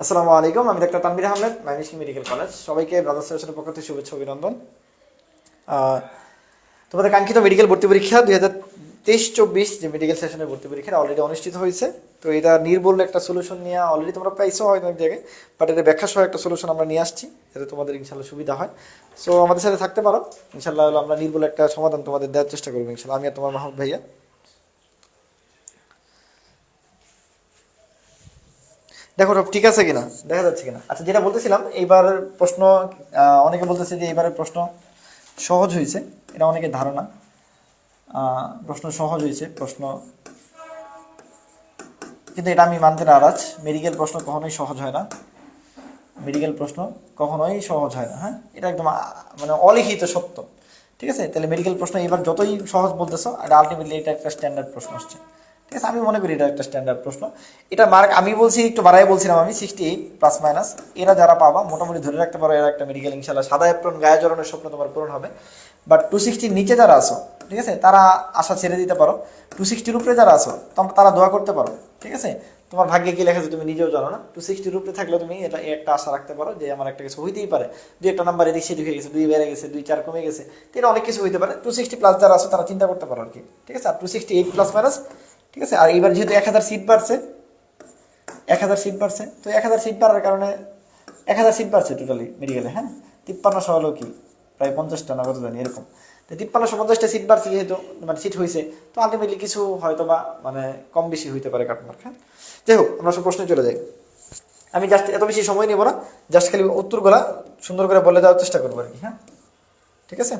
আসসালামু আলাইকুম, আমি ডাক্তার তানবির আহমেদ, মাইনিস মেডিকেল কলেজ। সবাইকে ব্রাদার্স সেশনের পক্ষ থেকে শুভেচ্ছা, অভিনন্দন। তোমাদের কাঙ্ক্ষিত মেডিকেল ভর্তি পরীক্ষা দুই হাজার তেইশ, চব্বিশ, যে মেডিকেল সেশনের ভর্তি পরীক্ষা অলরেডি অনুষ্ঠিত হয়েছে। তো এটা নির্বল একটা সলিউশন নিয়ে অলরেডি তোমরা পাইছো হয় অনেক জায়গায় বাট এটা ব্যাখ্যা সহ একটা সলিউশন আমরা নিয়ে আসছি যাতে তোমাদের ইনশাল্লাহ সুবিধা হয়। সো আমাদের সাথে থাকতে পারো ইনশাল্লাহ আমরা নির্বল একটা সমাধান তোমাদের দেওয়ার চেষ্টা করব ইনশাল্লাহ আমি আর তোমার মাহমুদ ভাইয়া দেখো সব ঠিক আছে কিনা? দেখা যাচ্ছে কিনা? আচ্ছা যেটা বলতেছিলাম, এইবার প্রশ্ন অনেকে বলতেছে যে এবারের প্রশ্ন সহজ হয়েছে। এটা অনেকের ধারণা। প্রশ্ন সহজ হয়েছে, প্রশ্ন। কিন্তু এটা আমি মানতে নারাজ। মেডিকেল প্রশ্ন কখনোই সহজ হয় না। মেডিকেল প্রশ্ন কখনোই সহজ হয় না হ্যাঁ? এটা একদম মানে অলিখিত সত্য। ঠিক আছে? তাহলে মেডিকেল প্রশ্ন এবার যতই সহজ বলতেছো, এটা আলটিমেটলি এটা একটা স্ট্যান্ডার্ড প্রশ্ন আসছে। ঠিক আছে, আমি মনে করি এটা একটা স্ট্যান্ডার্ড প্রশ্ন। এটা মার্ক আমি বলছি, একটু বাড়াই বলছিলাম আমি সিক্সটি এইট প্লাস মাইনাস এরা যারা পাবা, মোটামুটি ধরে রাখতে পারো, এরা একটা মেডিকেল ইনশাল্লাহ সাদা এপ্রন গায়ে জড়ানোর স্বপ্ন তোমার পূরণ হবে। বাট টু সিক্সটির নিচে যারা আসো ঠিক আছে, তারা আশা ছেড়ে দিতে পারো। টু সিক্সটির উপরে যারা আসো তোমরা তারা দোয়া করতে পারো, ঠিক আছে? তোমার ভাগ্যে কি লেখা তুমি নিজেও জানো না? টু সিক্সটির উপরে থাকলে তুমি এটা একটা আশা রাখতে পারো যে আমার একটা কিছু হইতেই পারে। দুই একটা নাম্বার এদিক সেদিক হয়ে গেছে, দুই বেড়ে গেছে, দুই চার কমে গেছে। এটা অনেক কিছু হইতে পারে। টু সিক্সটি প্লাস যারা আসো তারা চিন্তা করতে পারো আর কি, ঠিক আছে? আর two sixty eight plus minus ঠিক আছে? আর এবার যেহেতু এক হাজার সিট বাড়ছে, এক হাজার সিট বাড়ছে, তো এক হাজার সিট বাড়ার কারণে এক হাজার সিট বাড়ছে টোটালি মেডিকেলে হ্যাঁ? তিপ্পান্নশো হলো কি? প্রায় পঞ্চাশটা না কত জানি, এরকম। তো তিপ্পান্নশো পঞ্চাশটা সিট বাড়ছে যেহেতু মানে সিট হয়েছে, তো আলটিমেটলি কিছু হয়তো বা মানে কম বেশি হইতে পারে কাটমার্ক হ্যাঁ? যাই হোক, আমরা সব প্রশ্নে চলে যাই। আমি জাস্ট এত বেশি সময় নেব না জাস্ট খালি উত্তরগুলা সুন্দর করে বলে দেওয়ার চেষ্টা করব আর কি হ্যাঁ? ঠিক আছে?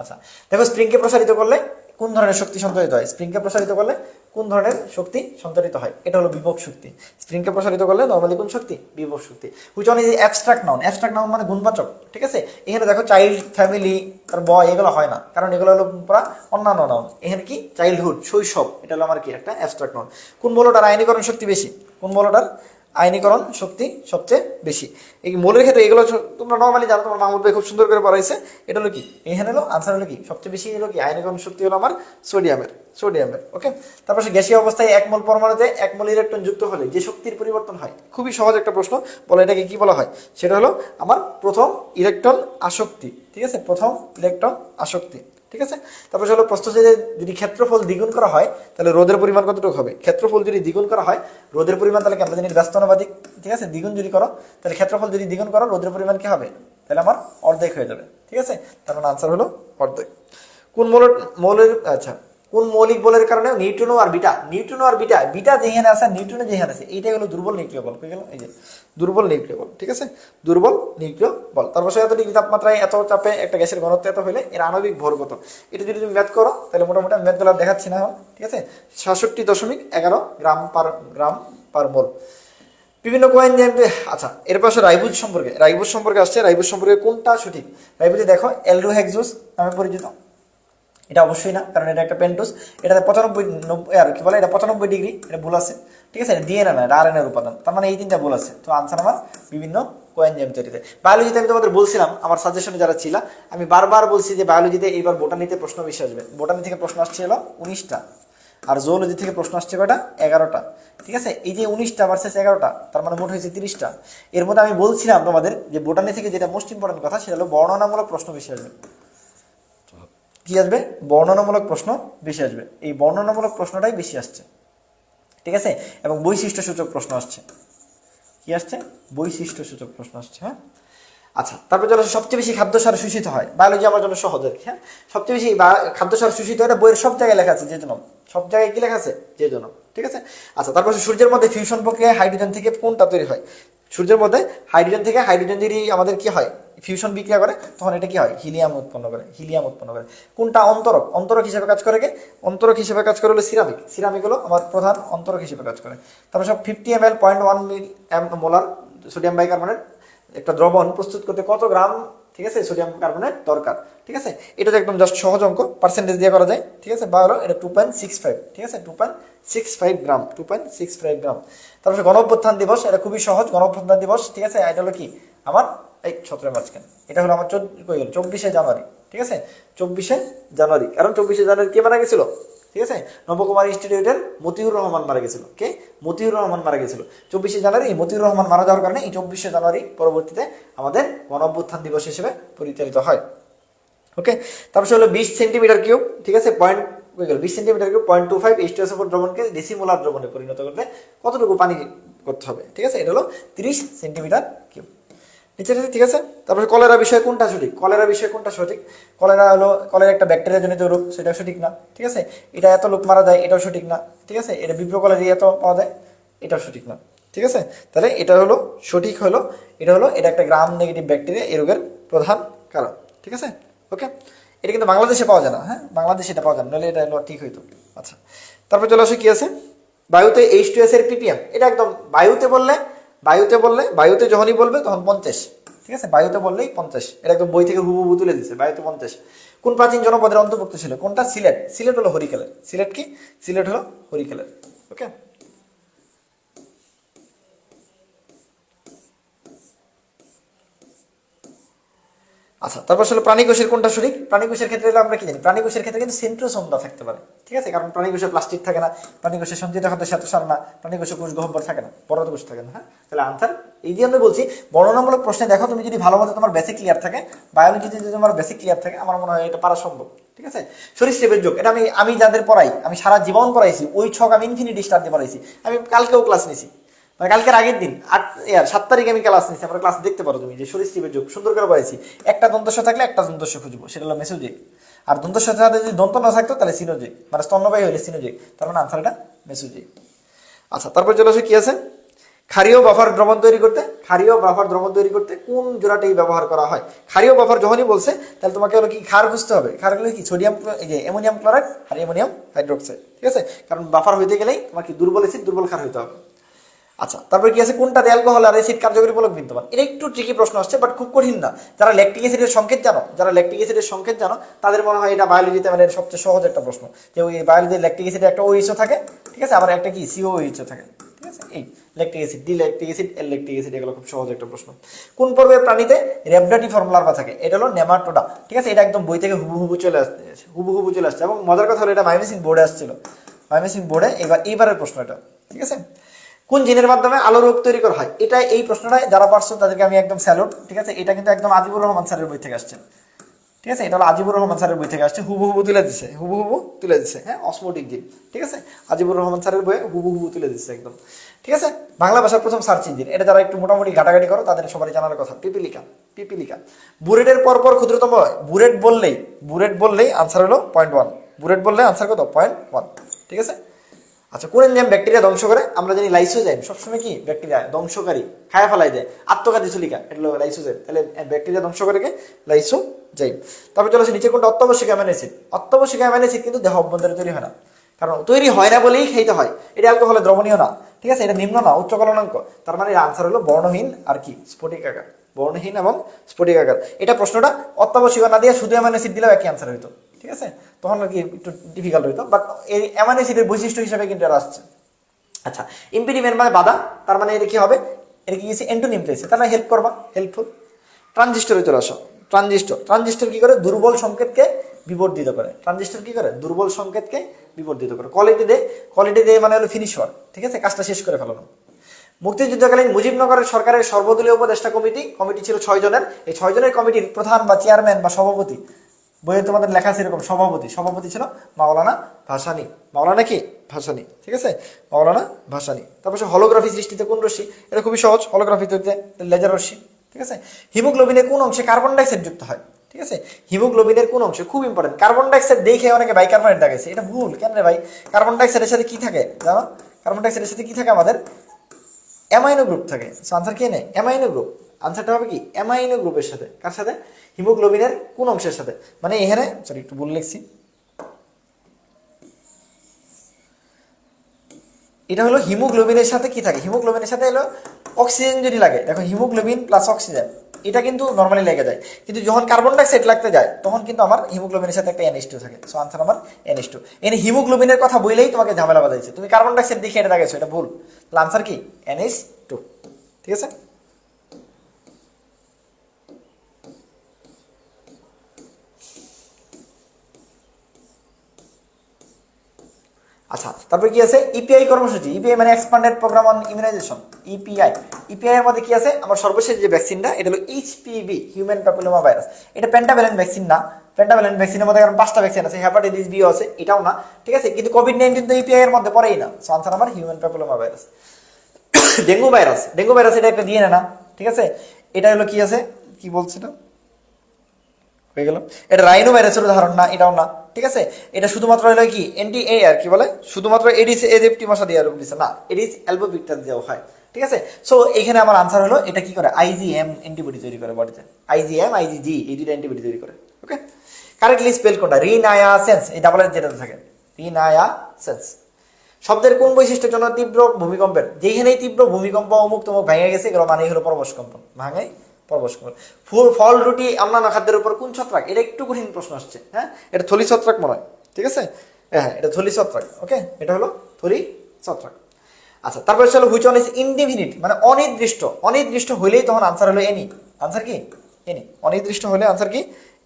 আচ্ছা দেখো স্প্রিংকে প্রসারিত করলে কোন ধরনের শক্তি সঞ্চারিত হয়? স্প্রিংকে প্রসারিত করলে কোন ধরনের শক্তি সঞ্চারিত হয়? এটা হলো বিভব শক্তি। স্প্রিংকে প্রসারিত করলে নর্মালি কোন শক্তি? বিভব শক্তি। Which one is abstract noun abstract noun মানে গুণবাচক, ঠিক আছে? এখানে দেখো চাইল্ড ফ্যামিলি তার বয় এগুলো হয় না। কারণ এগুলো হলো পুরা অন্যান্য নাউন এখানে কি? চাইল্ডহুড শৈশব। এটা হলো আমার কি? একটা অ্যাবস্ট্রাক্ট নাউন কোন বলটার আইনীকরণ শক্তি বেশি? কোন বলটার আইনীকরণ শক্তি সবচেয়ে বেশি। এই মৌলের ক্ষেত্রে এগুলো তোমরা নর্মালি জানো, তোমার মাহমুদ ভাই খুব সুন্দর করে পড়াইছে। এটা হলো কি? এখানে হলো আনসার হলো কি? সবচেয়ে বেশি হলো কি? আইনীকরণ শক্তি হলো আমার সোডিয়ামের সোডিয়ামের ওকে তারপর সে গ্যাসীয় অবস্থায় এক মোল পরমাণুতে এক মোল ইলেকট্রন যুক্ত হলে যে শক্তির পরিবর্তন হয়, খুবই সহজ একটা প্রশ্ন, বলে এটাকে কি বলা হয়? সেটা হলো আমার প্রথম ইলেকট্রন আসক্তি, ঠিক আছে? প্রথম ইলেকট্রন আসক্তি। ঠিক আছে? তারপর হলো যে যদি ক্ষেত্রফল দ্বিগুণ করা হয়, তাহলে রোদের পরিমাণ কতটুকু হবে? ক্ষেত্রফল যদি দ্বিগুণ করা হয় রোদের পরিমাণ তাহলে আমরা জানি ব্যস্তানুপাতিক ঠিক আছে? দ্বিগুণ যদি করো, তাহলে ক্ষেত্রফল যদি দ্বিগুণ করো রোদের পরিমাণ কি হবে? তাহলে আমার অর্ধেক হয়ে যাবে, ঠিক আছে? তার মানে আনসার হলো অর্ধেক। কোন মৌলের মৌলের আচ্ছা কোন মৌলিক বলের কারণে? নিউট্রনো আর বিটা। নিউট্রনো আর বিটা বিটা যেখানে আছে, নিউট্রনো যেখানে আছে। এইটাই হলো দুর্বল নিউক্লিয় বল। গেল? এই যে, দুর্বল নিউক্লিয় বল, ঠিক আছে? দুর্বল নিউক্লিয় বল। তারপর এত ডিগ্রি তাপমাত্রায় এত চাপে একটা গ্যাসের ঘনত্ব এত হলে এর আণবিক ভর কত? এটা যদি তুমি ম্যাথ করো, তাহলে মোটামুটি ম্যাথগুলো দেখাচ্ছি না ঠিক আছে? সাতষট্টি দশমিক এগারো গ্রাম পার গ্রাম পার মোল। বিভিন্ন কয়েন আচ্ছা এর পাশে রাইবুজ সম্পর্কে। রাইবুজ সম্পর্কে আসছে। রাইবুজ সম্পর্কে কোনটা সঠিক? রাইবুজে দেখো এলডোহেক্সোস নামে পরিচিত। এটা অবশ্যই না, কারণ এটা একটা পেন্টোস এটাতে পঁচানব্বই নব্বই আর কি বলে, এটা পঁচানব্বই ডিগ্রি, এটা ভুল আছে, ঠিক আছে? এটা ডিএনএ না আর এর উপাদান। তার মানে এই তিনটা ভুল আছে। তো আনসার আমার বিভিন্ন কোয়েনজাইম তৈরিতে বায়োলজিতে আমি তোমাদের বলছিলাম, আমার সাজেশনে যারা ছিল, আমি বারবার বলছি যে বায়োলজিতে এইবার বোটানিতে প্রশ্ন বেশি আসবে। বোটানি থেকে প্রশ্ন আসছে হলো উনিশটা, আর জুওলজি থেকে প্রশ্ন আসছে কয়টা? এগারোটা, ঠিক আছে? এই যে উনিশটা ভার্সেস এগারোটা, তার মানে মোট হয়েছে তিরিশটা। এর মধ্যে আমি বলছিলাম তোমাদের যে বোটানি থেকে যেটা মোস্ট ইম্পর্টেন্ট কথা, সেটা হলো বর্ণনামূলক প্রশ্ন বেশি আসবে। কি আসবে? বর্ণনামূলক প্রশ্ন বেশি আসবে। এই বর্ণনামূলক প্রশ্নটাই বেশি আসছে। ঠিক আছে? এবং বৈশিষ্ট্য সূচক প্রশ্ন আসছে। কি আসছে? বৈশিষ্ট্য সূচক প্রশ্ন আসছে হ্যাঁ? আচ্ছা তারপর চলো সবচেয়ে বেশি খাদ্য সার শোষিত হয়। বায়োলজি আমার জন্য সহজ আর হ্যাঁ? সবচেয়ে বেশি খাদ্য সার শোষিত হয় বইয়ের সব জায়গায় লেখা আছে যে জন্য সব জায়গায় কি লেখা আছে? যে জন্য ঠিক আছে? আচ্ছা তারপর সূর্যের মধ্যে ফিউশন প্রক্রিয়ায় হাইড্রোজেন থেকে কোনটা তৈরি হয়? সূর্যের মধ্যে হাইড্রোজেন থেকে হাইড্রোজেন যদি আমাদের কি হয়? ফিউশন বিক্রিয়া করে, তখন এটা কি হয়? হিলিয়াম উৎপন্ন করে হিলিয়াম উৎপন্ন করে। কোনটা অন্তরক? অন্তরক হিসেবে কাজ করে কে? অন্তরক হিসেবে কাজ করে হলো সিরামিক সিরামিক হলো আমার প্রধান অন্তরক হিসেবে কাজ করে। তারপর সব fifty M L point one mil M molar sodium bicarbonate একটা দ্রবণ প্রস্তুত করতে কত গ্রাম, ঠিক আছে সোডিয়াম কার্বনেট দরকার, ঠিক আছে? এটা তো একদম জাস্ট সহজ অঙ্ক পার্সেন্টেজ দিয়ে করা যায়, ঠিক আছে? বা হলো এটা টু পয়েন্ট সিক্স ফাইভ ঠিক আছে? Two point six five gram two point six five gram. তারপরে গণঅভ্যুত্থান দিবস, এটা খুবই সহজ গণঅভ্যুত্থান দিবস, ঠিক আছে? এটা হলো কি? আমার এই সতেরো মাঝখানে। এটা হলো আমার চব্বিশে জানুয়ারি, ঠিক আছে? চব্বিশে জানুয়ারি। কারণ চব্বিশে জানুয়ারি কে মারা গেছিল? ঠিক আছে? নবকুমার ইনস্টিটিউটের মতিউর রহমান মারা গেছিল। কে? মতিউর রহমান মারা গেছিল। চব্বিশে জানুয়ারি মতিউর রহমান মারা যাওয়ার কারণে এই চব্বিশে জানুয়ারি পরবর্তীতে আমাদের গণ অভ্যুত্থান দিবস হিসেবে পরিচালিত হয়। ওকে? তারপর হলো বিশ সেন্টিমিটার কিউব, ঠিক আছে? পয়েন্ট বিশ centimetre cube, point two five H two S দ্রবণকে decimolar দ্রবণে পরিণত করতে কতটুকু পানি করতে হবে? ঠিক আছে? এটা হলো তিরিশ সেন্টিমিটার কিউব। নিচে আছে, ঠিক আছে? তারপরে কলেরা বিষয়ে কোনটা সঠিক? কলেরা বিষয়ে কোনটা সঠিক? কলেরা হলো কলেরা একটা ব্যাকটেরিয়া জনিত রোগ সেটা সঠিক না ঠিক আছে? এটা এত লোক মারা যায় এটাও সঠিক না ঠিক আছে? এটা বিপ্র কলেরিয়া এত পাওয়া যায় এটাও সঠিক না ঠিক আছে? তাহলে এটা হলো সঠিক হলো এটা হলো এটা একটা গ্রাম নেগেটিভ ব্যাকটেরিয়া এই রোগের প্রধান কারণ ঠিক আছে? ওকে এটা কিন্তু বাংলাদেশে পাওয়া যায় না হ্যাঁ? বাংলাদেশে এটা পাওয়া যায় না নাহলে এটা ঠিক হইতো। আচ্ছা তারপর চলে আসে কি আছে? বায়ুতে এইচ টু এস এর পিপিএম এটা একদম বায়ুতে বললে বায়ুতে বললে, বায়ুতে যখনই বলবে তখন পঞ্চাশ। ঠিক আছে? বায়ুতে বললেই পঞ্চাশ। এটা একদম বই থেকে হুবহু তুলে দিচ্ছে বায়ুতে পঞ্চাশ। কোন প্রাচীন জনপদের অন্তর্ভুক্ত ছিল? কোনটা? সিলেট। সিলেট হলো হরিকেলের। সিলেট কি? সিলেট হলো হরিকেলের। ওকে আচ্ছা তারপর আসলে প্রাণীকোষের কোনটা সঠিক? প্রাণীকোষের ক্ষেত্রে আমরা কি জানি? প্রাণীকোষের ক্ষেত্রে কিন্তু সেন্ট্রোসোমটা থাকতে পারে, ঠিক আছে? কারণ প্রাণীকোষে প্লাস্টিক থাকে না প্রাণীকোষে সঞ্চিত খাদ্য সাথে সার না প্রাণীকোষে কোষ গহ্বর থাকে না বড় কোষ থাকে না হ্যাঁ? তাহলে আনসার এই যে আমি বলছি, বর্ণনামূলক প্রশ্নে দেখো, তুমি যদি ভালো মতো তোমার বেসিক ক্লিয়ার থাকে বায়োলজিতে যদি তোমার বেসিক ক্লিয়ার থাকে, আমার মনে হয় এটা পারা সম্ভব, ঠিক আছে? শরীর সরিষেপের যোগ, এটা আমি আমি যাদের পড়াই, আমি সারা জীবন পড়াইছি, ওই ছক আমি ইনফিনিটি স্টার দিয়ে পড়াইছি, আমি কালকেও ক্লাস নিছি। মানে কালকের আগের দিন, আট ইয়ার সাত তারিখে আমি ক্লাস নিচ্ছি আমরা ক্লাস দেখতে পারো তুমি যে সরিষিপের যোগ, সুন্দর করে পড়াইছি। একটা দন্তস্ব থাকলে একটা দন্তস্ব খুঁজবো, সেটা হলো মেসোজিক আর দন্তস্ব সাথে যদি দন্ত না থাকতো, তাহলে সিনোজিক মানে স্তন্যবায়ী হলে সিনোজিক তার মানে আনসারটা মেসোজিক আচ্ছা তারপর চলে আসে কি আছে? ক্ষারীয় বাফার দ্রবণ তৈরি করতে ক্ষারীয় বাফার দ্রবণ তৈরি করতে কোন জোড়াটাই ব্যবহার করা হয়? ক্ষারীয় বাফার যখনই বলছে, তাহলে তোমাকে হলো কি ক্ষার বুঝতে হবে। ক্ষার হলো কি? সোডিয়াম অ্যামোনিয়াম ক্লোরাইড আর অ্যামোনিয়াম হাইড্রোক্সাইড, ঠিক আছে? কারণ বাফার হইতে গেলেই তোমাকে দুর্বল অ্যাসিড দুর্বল ক্ষার হইতে হবে। আচ্ছা তারপরে কি আছে? কোনটাতে অ্যালকোহল আর অ্যাসিড কার্যকরী বলক বিদ্যমান এটা একটু ট্রিকি প্রশ্ন আসছে বাট খুব কঠিন না। যারা ল্যাকটিক অ্যাসিডের সংকেত জানো, যারা ল্যাকটিক অ্যাসিডের সংকেত জানো, তাদের মনে হয় এটা বায়োলজিতে মানে সবচেয়ে সহজ একটা প্রশ্ন। যে ওই বায়োলজিতে ল্যাকটিক অ্যাসিডে একটা ওইচও থাকে, ঠিক আছে? আবার একটা কি? সিও ওইচও থাকে, ঠিক আছে? এই lactic acid D lactic acid L lactic acid এগুলো খুব সহজ একটা প্রশ্ন। কোন পর্বে প্রাণীতে র্যাবডাটি ফর্মুলারবা থাকে? এটা হলো নেমাটোডা, ঠিক আছে? এটা একদম বই থেকে হুবু হুবু চলে আসছে হুবু হুবু চলে আসছে। এবং মজার কথা হলো এটা মাইমেসিন বোর্ডে আসছিল। মাইমেসিন বোর্ডে এবার এইবারের প্রশ্ন এটা, ঠিক আছে? কোন জিনের মাধ্যমে আলো রোগ তৈরি করা হয়? এটা এই প্রশ্নটা যারা পারছ তাদেরকে আমি একদম স্যালুট ঠিক আছে? এটা কিন্তু একদম আজিবুর রহমান স্যারের বই থেকে আসছে। ঠিক আছে? এটা হলো আজিবুর রহমান স্যারের বই থেকে আসছে। হুবু হুবু তুলে দিচ্ছে হুবু হুবু তুলে দিচ্ছে হ্যাঁ? অসমোটিক জিন। ঠিক আছে? আজিবুর রহমান স্যারের বইয়ে হুবু হুবু তুলে দিচ্ছে একদম। ঠিক আছে? বাংলা ভাষার প্রথম সার্চ ইঞ্জিন। এটা যারা একটু মোটামুটি ঘাটাঘাটি করো, তাদের সবারই জানার কথা। পিপিলিকা পিপিলিকা। বুরেটের পরপর ক্ষুদ্রতম বুরেট বললেই বুরেট বললেই আনসার হলো পয়েন্ট ওয়ান বুরেট বললে আনসার কত? পয়েন্ট ওয়ান ঠিক আছে? আচ্ছা কোন এনজাইম ব্যাকটেরিয়া ধ্বংস করে? আমরা জানি লাইসোজাইম সবসময় কি? ব্যাকটেরিয়া ধ্বংসকারী, খায়া ফেলাই দেয়। আত্মঘাতী চুলিকা এটা হলো লাইসোজাইম তাহলে ব্যাকটেরিয়া ধ্বংস করে কে? লাইসোজাইম তারপর চলে আসে নিচে কোনটা? অত্যাবশ্যক অ্যামাইনো অ্যাসিড অত্যাবশ্যক অ্যামাইনো অ্যাসিড কিন্তু দেহ অভ্যন্তরে তৈরি হয় না। কারণ তৈরি হয় না বলেই খাইতে হয়। এটা অ্যালকোহলে দ্রবণীয় না। ঠিক আছে? এটা নিম্ন না, উচ্চ গলনাঙ্ক তার মানে আনসার হলো বর্ণহীন আর কি? স্ফটিক আকার। বর্ণহীন এবং স্ফটিক আকার। এটা প্রশ্নটা অত্যাবশ্যক না দিয়ে শুধু অ্যামাইনো অ্যাসিড দিলেও একই আনসার হইতো। ঠিক আছে? তখন আর কি একটু ডিফিকাল্ট হইতো। বাট এই অ্যামাইনো অ্যাসিডের বৈশিষ্ট্য হিসেবে কিন্তু এটা আসছে। আচ্ছা ইম্পিডিমেন্ট মানে বাধা তার মানে এটা কি হবে? এটা কি গেছে এন্টোনিম পেয়েছে মানে হেল্প করবা। হেল্পফুল ট্রানজিস্টরে চলে আসো। ট্রানজিস্টর ট্রানজিস্টর কি করে? দুর্বল সংকেতকে বিবর্ধিত করে। ট্রানজিস্টর কি করে? দুর্বল সংকেতকে বিবর্ধিত করে। কোয়ালিটি দে। কোয়ালিটি দে মানে হলো ফিনিশ হওয়ার ঠিক আছে? কাজটা শেষ করে ফেলানো। মুক্তিযুদ্ধকালীন মুজিবনগরের সরকারের সর্বদলীয় উপদেষ্টা কমিটি কমিটি ছিল ছয় জনের। এই ছয় জনের কমিটির প্রধান বা চেয়ারম্যান বা সভাপতি বইয়ে তোমাদের লেখা আছে এরকম সভাপতি। সভাপতি ছিল মাওলানা ভাসানি। মাওলানা কি? ভাসানি। ঠিক আছে? মাওলানা ভাসানি। তারপর হলোগ্রাফি সৃষ্টিতে কোন রশ্মি? এটা খুবই সহজ হলোগ্রাফি তৈরিতে লেজার রশ্মি। ঠিক আছে? হিমোগ্লোবিনের কোন অংশে কার্বন ডাইঅক্সাইড যুক্ত হয়? ঠিক আছে? হিমোগ্লোবিনের কোন অংশে? খুব ইম্পর্টেন্ট কার্বন ডাইঅক্সাইড দেখে অনেকে বাইকার্বনেট দেখাইছে। এটা ভুল। কেন রে ভাই? কার্বন ডাইঅক্সাইডের সাথে কি থাকে? জানো? কার্বন ডাইঅক্সাইডের সাথে কি থাকে আমাদের? অ্যামাইনো গ্রুপ থাকে। আনসার কে নেই অ্যামাইনো গ্রুপ আনসারটা হবে কি? অ্যামাইনো গ্রুপের সাথে। কার সাথে? হিমোগ্লোবিনের কোন অংশের সাথে? মানে এখানে সরি একটু ভুল লিখছি। এটা হলো হিমোগ্লোবিনের সাথে কি থাকে? হিমোগ্লোবিনের সাথে হলো অক্সিজেন যদি লাগে, দেখো হিমোগ্লোবিন প্লাস অক্সিজেন এটা কিন্তু নর্মালি লেগে যায়। কিন্তু যখন কার্বন ডাইঅক্সাইড লাগতে যায়, তখন কিন্তু আমার হিমোগ্লোবিনের সাথে একটা এনএস টু থাকে। সো আনসার আমার এনএস টু এনে হিমোগ্লোবিনের কথা বললেই তোমাকে ঝামেলা বাজাইছে। তুমি কার্বন ডাইঅক্সাইড দেখে এটা দেখাইছো এটা ভুল। আনসার কি? এনএস টু ঠিক আছে? আচ্ছা তারপরে কি আছে? ইপিআই কর্মসূচি ইপিআই মানে expanded programme on immunisation EPI EPI এর মধ্যে কি আছে? আমার সর্বশেষ যে ভ্যাকসিনটা এটা হলো এইচপিভি হিউম্যান প্যাপিলোমা ভাইরাস এটা পেন্টাভ্যালেন্ট ভ্যাকসিন না পেন্টাভ্যালেন্ট ভ্যাকসিনের মধ্যে কারণ পাঁচটা ভ্যাকসিন আছে হেপাটাইটিস বি আছে, এটাও না, ঠিক আছে? কিন্তু কোভিড নাইন্টিন তো ইপিআই এর মধ্যে পড়েই না সো আনসার আমার human papilloma virus dengue virus dengue virus এটা একটা দিয়ে না, ঠিক আছে? এটা হলো কি আছে? কি বলছে না হয়ে গেল। এটা রাইনো ভাইরাসের উদাহরণ না, এটাও না। ঠিক আছে? এটা শুধুমাত্র হলো কি? এন্টি এ আর কি বলে? শুধুমাত্র এডিস এজেপ্টি মশা দিয়ে রোগ দিচ্ছে না এডিস অ্যালবোভিক্টার দেওয়া হয়। ঠিক আছে? সো এখানে আমার আনসার হলো, এটা কি করে? আইজিএম অ্যান্টিবডি তৈরি করে বডিতে। আইজিএম আইজিজি এই দুটো অ্যান্টিবডি তৈরি করে। ওকে কারেক্টলি স্পেল কোনটা? রিনায়া সেন্স এই ডাবল এর যেটা থাকে। রিনায়া সেন্স শব্দের কোন বৈশিষ্ট্যের জন্য তীব্র ভূমিকম্পের? যেখানেই তীব্র ভূমিকম্প অমুক তমুক ভেঙে গেছে, এগুলো মানেই হলো পরবশ কম্পন। ভাঙে পরবশ ফুল, ফল, রুটি অন্যান্য খাদ্যের উপর কোন ছত্রাক? এটা একটু কঠিন প্রশ্ন আসছে হ্যাঁ? এটা থলি ছত্রাক মনে হয়, ঠিক আছে? হ্যাঁ এটা থলি ছত্রাক, ওকে? এটা হলো থলি ছত্রাক। আচ্ছা তারপরে চলো হুইচ ওয়ান ইজ ইনডিফিনিট মানে অনির্দিষ্ট অনির্দিষ্ট হইলেই তখন আনসার হলো এনি আনসার কি? এনি অনির্দিষ্ট হলে আনসার কি?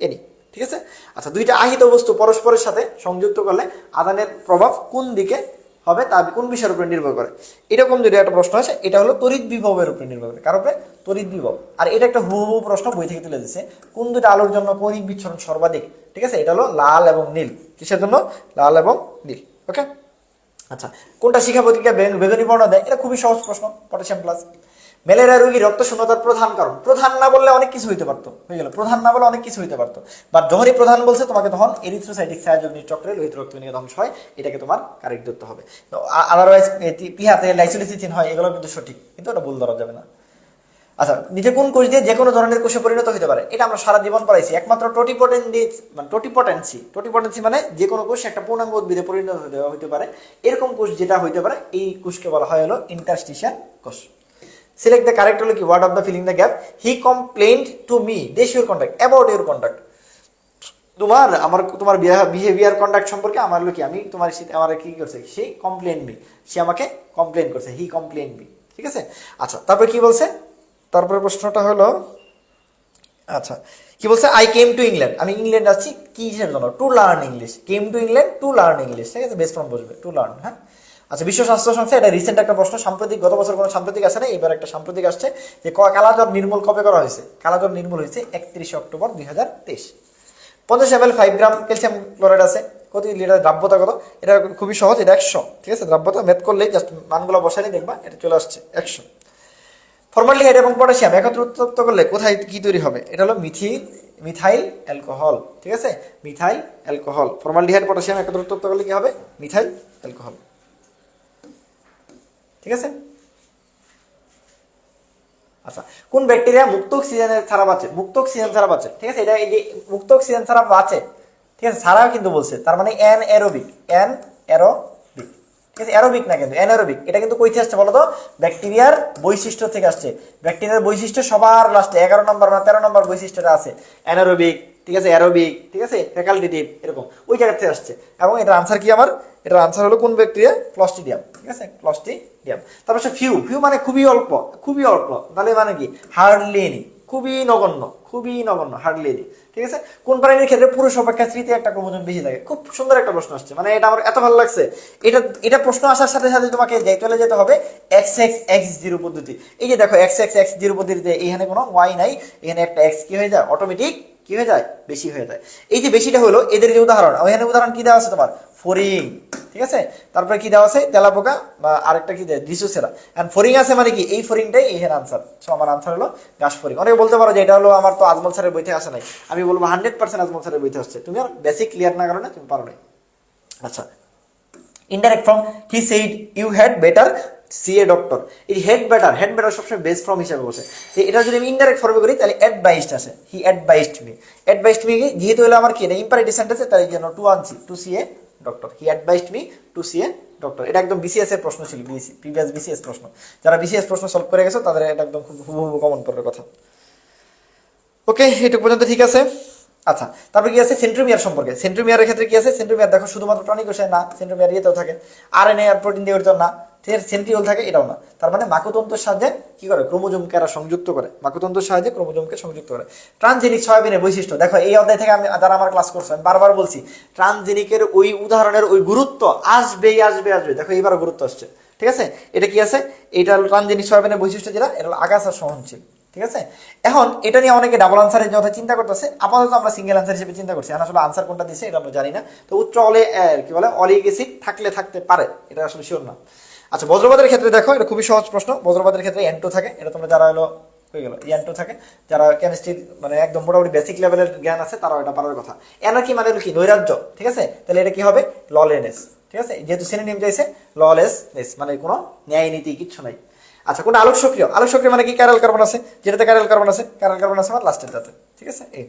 এনি ঠিক আছে? আচ্ছা দুইটা আহিত বস্তু পরস্পরের সাথে সংযুক্ত করলে আদানের প্রভাব কোন দিকে হবে তা কোন বিষয়ের উপরে নির্ভর করে? এরকম যদি একটা প্রশ্ন আছে এটা হলো তড়িৎ বিভবের উপরে নির্ভর করে। কারণ তড়িৎ বিভব। আর এটা একটা হুবহু প্রশ্ন, বই থেকে তুলে দিচ্ছে কোন দুটো আলোর জন্য কৌণিক বিচ্ছরণ সর্বাধিক? ঠিক আছে? এটা হলো লাল এবং নীল। কিসের জন্য? লাল এবং নীল। ওকে আচ্ছা কোনটা শিক্ষা বেদনী বেগুনি বর্ণ দেয়? এটা খুবই সহজ প্রশ্ন, পটাশিয়াম প্লাস ম্যালেরিয়া রোগী রক্ত শূন্যতার প্রধান কারণ। প্রধান না বললে অনেক কিছু হইতে পারতো, হয়ে গেল। প্রধান না বলে অনেক কিছু হইতে পারতো। বাট যখনই প্রধান বলছে, তোমাকে তখন এরিথ্রোসাইটিক সায়াজগ্নিক চক্রে লোহিত রক্ত নিয়ে ধ্বংস হয়, এটাকে তোমার কারেক্ট ধরতে হবে। আদারওয়াইজ পিহাতে লাইসোলিসিথিন হয়, এগুলো কিন্তু সঠিক, কিন্তু ওটা ভুল ধরা যাবে না। আচ্ছা নিচে কোন কোষ দিয়ে যে কোনো ধরনের কোষে পরিণত হতে পারে, এটা আমরা সারা জীবন পড়াইছি। একমাত্র টোটিপোটেন দিয়ে মানে টোটিপোটেন্সি টোটিপোটেন্সি মানে যে কোনো কোষ একটা পূর্ণাঙ্গ উদ্ভিদে পরিণত হতে পারে। এরকম কোষ যেটা হইতে পারে, এই কোষকে বলা হয় হলো ইন্টারস্টিশিয়াল কোষ। সিলেক্ট দ্য কারেক্ট হলো কি word of the filling the gap he complained to me দেশ your contact about your contact তোমার, আমার, তোমার বিহেভিয়ার কন্ডাক্ট সম্পর্কে আমার কি আমি তোমার আমার কি করছে? সে কমপ্লেন মি সে আমাকে কমপ্লেন করছে হি কমপ্লেন মি ঠিক আছে? আচ্ছা তারপরে কি বলছে? তারপরে প্রশ্নটা হলো আচ্ছা কি বলছে? আই কেম টু ইংল্যান্ড আমি ইংল্যান্ড আসছি কিসের জন্য to learn English came to England to learn English ঠিক আছে? বেস্ট ফ্রম বসবে টু লার্ন হ্যাঁ? আচ্ছা বিশ্ব স্বাস্থ্য সংস্থা, এটা রিসেন্ট একটা প্রশ্ন, সাম্প্রতিক, গত বছর কোনো সাম্প্রতিক আসে না এবার একটা সাম্প্রতিক আসছে যে কালাজ্বর নির্মূল কবে করা হয়েছে? কালাজ্বর নির্মূল হয়েছে একত্রিশে অক্টোবর দুই হাজার তেইশ। পঞ্চাশ M L five gram calcium chloride আছে। কত লিটার দ্রাব্যতা কত? এটা খুবই সহজ, এটা একশো, ঠিক আছে? দ্রাব্যতা মেদ করলেই জাস্ট মানগুলো বসালে দেখবা, এটা চলে আসছে একশো। ফর্মালিহাইড এবং পটাশিয়াম একত্র উত্তপ্ত করলে কোথায় কি তৈরি হবে? এটা হলো মিথিল, মিথাইল অ্যালকোহল, ঠিক আছে? Methyl alcohol. ফর্মালিহাইড পটাশিয়াম একত্র উত্তপ্ত করলে কি হবে? Methyl alcohol. ঠিক আছে? আচ্ছা কোন ব্যাকটেরিয়া মুক্ত অক্সিজেনের ছাড়া বাঁচে? মুক্ত অক্সিজেন ছাড়া বাঁচে। ঠিক আছে? এটা মুক্ত অক্সিজেন ছাড়া বাঁচে। ঠিক আছে? ছাড়াও কিন্তু বলছে, তার মানে অ্যান অ্যারোবিক অ্যান অ্যারোবিক ঠিক আছে? অ্যারোবিক না কিন্তু অ্যানারোবিক এটা কিন্তু কই থেকে আসছে বলো তো ব্যাকটেরিয়ার বৈশিষ্ট্য থেকে আসছে। ব্যাকটেরিয়ার বৈশিষ্ট্য সবার লাস্টে এগারো নম্বর না তেরো নম্বর বৈশিষ্ট্যটা আছে। অ্যানারোবিক ঠিক আছে অ্যারোবিক ঠিক আছে ফ্যাকাল্টেটিভ এরকম। ওই জায়গা থেকে আসছে। এবং এটার আনসার কি আমার? এটার আনসার হলো কোন ব্যাকটেরিয়া ক্লস্টিডিয়াম ঠিক আছে? ক্লস্টিডিয়াম তারপর সে ফিউ ফিউ মানে খুবই অল্প খুবই অল্প। তাহলে মানে কি? হার্ডলি এনি খুবই নগণ্য খুবই নগণ্য হার্ডলি ঠিক আছে? কোন প্রাণীর ক্ষেত্রে পুরুষ অপেক্ষা স্ত্রীতে একটা ক্রোমোজোম বেশি থাকে? খুব সুন্দর একটা প্রশ্ন আসছে। মানে এটা আমার এত ভালো লাগছে। এটা এটা প্রশ্ন আসার সাথে সাথে তোমাকে চলে যেতে হবে এক্স এক্স এক্স জিরো পদ্ধতি। এই যে দেখো এক্স এক্স এক্স জিরো পদ্ধতিতে এখানে কোনো ওয়াই নাই, এখানে একটা এক্স কি হয়ে যায়? অটোমেটিক কি হয়ে যায়? বেশি হয়ে যায়। এই যে বেশিটা হলো, এদের যে উদাহরণ ওইখানে উদাহরণ কি দেওয়া আছে তোমার? ফরিং, ঠিক আছে? তারপরে কি দেওয়া আছে? তেলাপোকা বা আরেকটা কি দেয়? ডিসোসেরা এন্ড ফরিং আছে মানে কি? এই ফরিংটাই এখানে আনসার সো আমার আনসার হলো ঘাস ফরিং অনেকে বলতে পারো যে এটা হলো আমার তো আজমল স্যারের বইতে আসে নাই। আমি বলব হান্ড্রেড পার্সেন্ট আজমল স্যারের বইতে আসছে। তুমি আর বেসিক ক্লিয়ার না কারণে তুমি পারো নাই। আচ্ছা। Indirect from he said you had better see a doctor এই হেড বেটার হেড বেটার সবসময় বেস্ট ফর্ম হিসাবে বসে। এটা যদি আমি ইনডাইরেক্ট ফর্মে করি, তাহলে অ্যাডভাইসড আসে he advised me advised me যেহেতু হলো আমার কি? এটা ইম্পারেটিভ সেন্টেন্সে তাই জন্য to to see a doctor he advised me to see a doctor এটা একদম বিসিএস এর প্রশ্ন ছিল প্রিভিয়াস বিসিএস প্রশ্ন। যারা বিসিএস প্রশ্ন সলভ করে গেছো, তাদের এটা একদম খুব হুবহু কমন পড়ার কথা। ওকে এটুকু পর্যন্ত ঠিক আছে? আচ্ছা তারপর কি আছে? সেন্ট্রোমিয়ার সম্পর্কে। সেন্ট্রোমিয়ারের ক্ষেত্রে কি আছে? সেন্ট্রোমিয়ার দেখো, শুধুমাত্র প্রাণী কোষে না সেন্ট্রোমিয়ার ইয়েতেও থাকে। আর এন আর প্রোটিন দিয়ে গঠিত না সেন্ট্রিওল থাকে, এটাও না। তার মানে মাকুতন্ত্রের সাহায্যে কি করে? ক্রোমোজোমকে এরা সংযুক্ত করে। মাকুতন্ত্রের সাহায্যে ক্রোমোজোমকে সংযুক্ত করে। ট্রানজেনিক সয়াবিনের বৈশিষ্ট্য। দেখো, এই অধ্যায় থেকে আমি যারা আমার ক্লাস করছেন বারবার বলছি, ট্রানজেনিকের ওই উদাহরণের ওই গুরুত্ব আসবেই আসবে আসবে দেখো, এইবারও গুরুত্ব আসছে। ঠিক আছে? এটা কি আছে? এটা ট্রানজেনিক সয়াবিনের বৈশিষ্ট্য যেটা, এটা হলো আগাছা সহনশীল। ঠিক আছে? এখন, এটা নিয়ে অনেকে ডাবল আনসারের কথা চিন্তা করতেছে। আপাতত আমরা সিঙ্গেল আনসার হিসেবে চিন্তা করছি। আসলে আনসার কোনটা দিছে, এটা আমরা জানি না। তো উচ্চ অলে কি বলে, অলিক থাকলে থাকতে পারে। এটা আসলে শিওর না। আচ্ছা বজ্রপাতের ক্ষেত্রে দেখো, এটা খুবই সহজ প্রশ্ন। বজ্রপাতের ক্ষেত্রে এন্টো থাকে, এটা তোমরা যারা হলো, হয়ে গেল এন্টো থাকে, যারা কেমিস্ট্রির মানে একদম মোটামুটি বেসিক লেভেলের জ্ঞান আছে, তারাও এটা পারার কথা। এনার্কি মানে কি? নৈরাজ্য, ঠিক আছে? তাহলে এটা কি হবে? ললেনেস ঠিক আছে? যেহেতু সিনোনিম চাইছে ললেসনেস মানে কোনো ন্যায় নীতি, কিচ্ছু নাই। আচ্ছা কোন আলোক সক্রিয় আলোক সক্রিয় মানে কি? ক্যারাল কার্বন আছে। যেটাতে ক্যারাল কার্বন আছে ক্যারাল কার্বন আছে আমার লাস্টের দাতে, ঠিক আছে? এই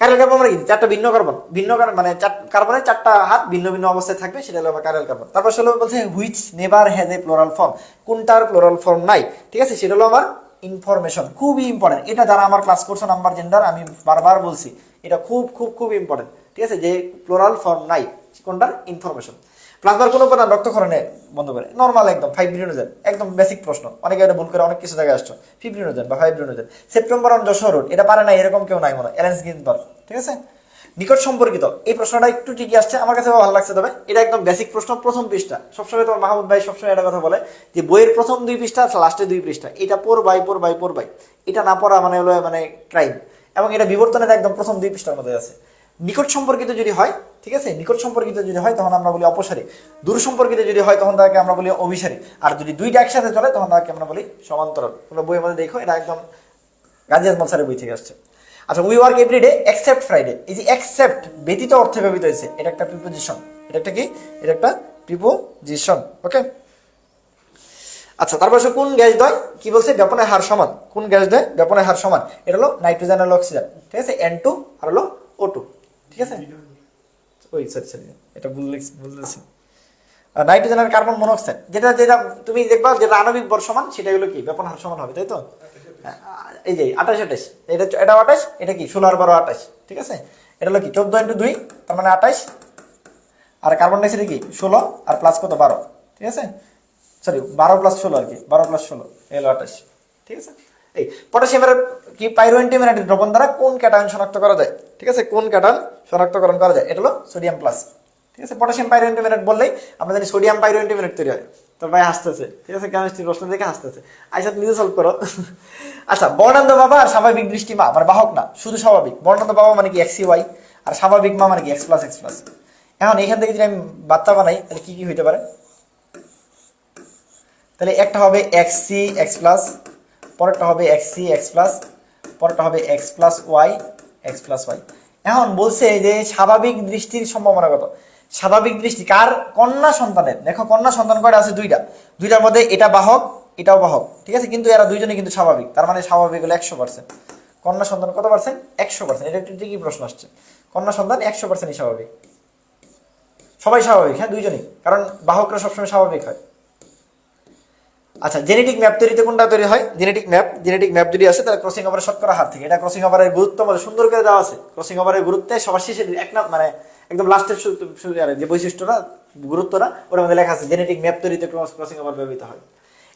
ক্যারাল কার্বন মানে কি? চারটা ভিন্ন কার্বন ভিন্ন মানে কার্বনের চারটা হাত ভিন্ন ভিন্ন অবস্থায় থাকবে, সেটা হলো কারেল কার্বন তারপর সেটা বলছে which never has a plural form কোনটার প্লোরাল ফর্ম নাই? ঠিক আছে? সেটা হলো আমার ইনফরমেশন খুবই ইম্পর্টেন্ট এটা যারা আমার ক্লাস করছ নাম্বার জেন্ডার আমি বারবার বলছি, এটা খুব খুব খুব ইম্পর্টেন্ট ঠিক আছে? যে প্লোরাল ফর্ম নাই, কোনটার? ইনফরমেশন প্লাজমার কোনো উপাদান রক্তক্ষরণে, বন্ধ করে। নর্মাল একদম ফাইব্রিনোজেন একদম বেসিক প্রশ্ন। অনেকে এটা ভুল করে, অনেক কিছু জায়গায় আসছো। ফিব্রিনোজেন বা fibrinogen September on Jessore road এটা পারে না এরকম কেউ নাই মনে অ্যালেন্স গিন্সবার্গ ঠিক আছে? নিকট সম্পর্কিত, এই প্রশ্নটা একটু ঠিকই আসছে, আমার কাছে ভালো লাগছে তবে। এটা একদম বেসিক প্রশ্ন, প্রথম পৃষ্ঠা। সবসময় তোমার মাহমুদ ভাই সবসময় এটা কথা বলে যে, বইয়ের প্রথম দুই পৃষ্ঠা লাস্টে দুই পৃষ্ঠা। এটা পড় বাই পড় বাই পড় বাই এটা না পড়া মানে হলো মানে ক্রাইম এবং এটা বিবর্তনের একদম প্রথম দুই পৃষ্ঠার মধ্যে আছে। নিকট সম্পর্কিত যদি হয়, ঠিক আছে? নিকট সম্পর্কিত যদি হয়, তখন আমরা বলি অপসারী। দূর সম্পর্কিত যদি হয়, তখন তাকে আমরা বলি অভিসারী। আর যদি দুইটা একসাথে চলে, তখন তাকে আমরা বলি সমান্তরাল। তোমরা বইয়ের মধ্যে দেখো, এটা একদম গাজী আজমল স্যারের বই থেকে আসছে। আচ্ছা we work everyday except Friday এই যে এক্সেপ্ট ব্যতীত অর্থে ব্যবহৃত হয়েছে, এটা একটা প্রিপোজিশন এটা একটা কি? এটা একটা প্রিপোজিশন ওকে আচ্ছা তারপর সে কোন গ্যাস দেয়? কি বলছে? ব্যাপনের হার সমান। কোন গ্যাস দেয়? ব্যাপনের হার সমান। এটা হলো নাইট্রোজেন আর অক্সিজেন ঠিক আছে? এন টু আর হলো ও টু ঠিক আছে? ওই সরি সরি এটা ভুল লিখছি নাইট্রোজেন আর কার্বন মনোক্সাইড, যেটা যেটা তুমি দেখবা যেটা আণবিক ভর সমান, সেটা হলো কি? ব্যাপন হার সমান হবে, তাই তো? এই যে, আঠাশ আঠাশ, এটা এটা আঠাশ, এটা কি? ষোলো আর বারো আঠাশ, ঠিক আছে? এটা হলো কি? চোদ্দ ইন্টু দুই, তার মানে আঠাশ। আর কার্বন ডাইঅক্সাইড কি? ষোলো, আর প্লাস কত? বারো, ঠিক আছে? সরি বারো প্লাস ষোলো আর কি? বারো প্লাস ষোলো এলো আঠাশ, ঠিক আছে? এই, পটাশিয়ামের কি? পাইরোয়েন্টিমিনাইট দ্রবণ দ্বারা কোন ক্যাটায়ন শনাক্ত করা যায়? ঠিক আছে? কোন ক্যাটায়ন শনাক্তকরণ করা যায়? এটা হলো সোডিয়াম প্লাস ঠিক আছে? পটাশিয়াম পাইরোয়েন্টিমিনাইট বললেই আমরা জানি সোডিয়াম পাইরোয়েন্টিমিনাইট তৈরি হয়। তো ভাই হাসতেছে। ঠিক আছে? কেমিস্ট্রি প্রশ্ন দেখে হাসতেছে। আইসা নিজে সলভ করো। আচ্ছা বর্ণান্ধ বাবা আর স্বাভাবিক দৃষ্টি মা বাহক না, শুধু স্বাভাবিক। বর্ণান্ধ বাবা মানে কি এক্সি ওয়াই আর স্বাভাবিক মা মানে কি এক্স প্লাস এক্স প্লাস এখন এখান থেকে যদি আমি বার্তা বানাই, তাহলে কি কি হইতে পারে? তাহলে একটা হবে এক্স সি এক্স প্লাস পরেরটা হবে এক্স সি এক্স প্লাস পরেরটা হবে X plus Y X plus Y এখন বলছে যে স্বাভাবিক দৃষ্টির সম্ভাবনা কত? স্বাভাবিক দৃষ্টি কার? কন্যা সন্তানের। দেখো, কন্যা সন্তান কয়টা আছে? দুইটা। দুইটার মধ্যে এটা বাহক, এটাও বাহক। ঠিক আছে? কিন্তু এরা দুইজনে কিন্তু স্বাভাবিক। তার মানে স্বাভাবিক হলো একশো পার্সেন্ট কন্যা সন্তান কত পার্সেন্ট একশো পার্সেন্ট এটা একটু ঠিকই প্রশ্ন আসছে। কন্যা সন্তান একশো পার্সেন্টই স্বাভাবিক। সবাই স্বাভাবিক হ্যাঁ? দুইজনই। কারণ বাহকরা সবসময় স্বাভাবিক হয়। আচ্ছা জেনেটিক ম্যাপ তৈরিতে কোনটা তৈরি হয়? জেনেটিক ম্যাপ জেনেটিক ম্যাপ যদি আছে, তাহলে ক্রসিং ওভারের শতকরা হার থেকে। এটা ক্রসিং ওভারের গুরুত্ব বলে, সুন্দর করে দেওয়া আছে। ক্রসিং ওভারের গুরুত্বে, সবার শেষে এক না মানে একদম লাস্টের যে বৈশিষ্ট্যটা, গুরুত্বটা, ওর মধ্যে লেখা আছে জেনেটিক ম্যাপ তৈরিতে ক্রসিং ওভার ব্যবহৃত হয়।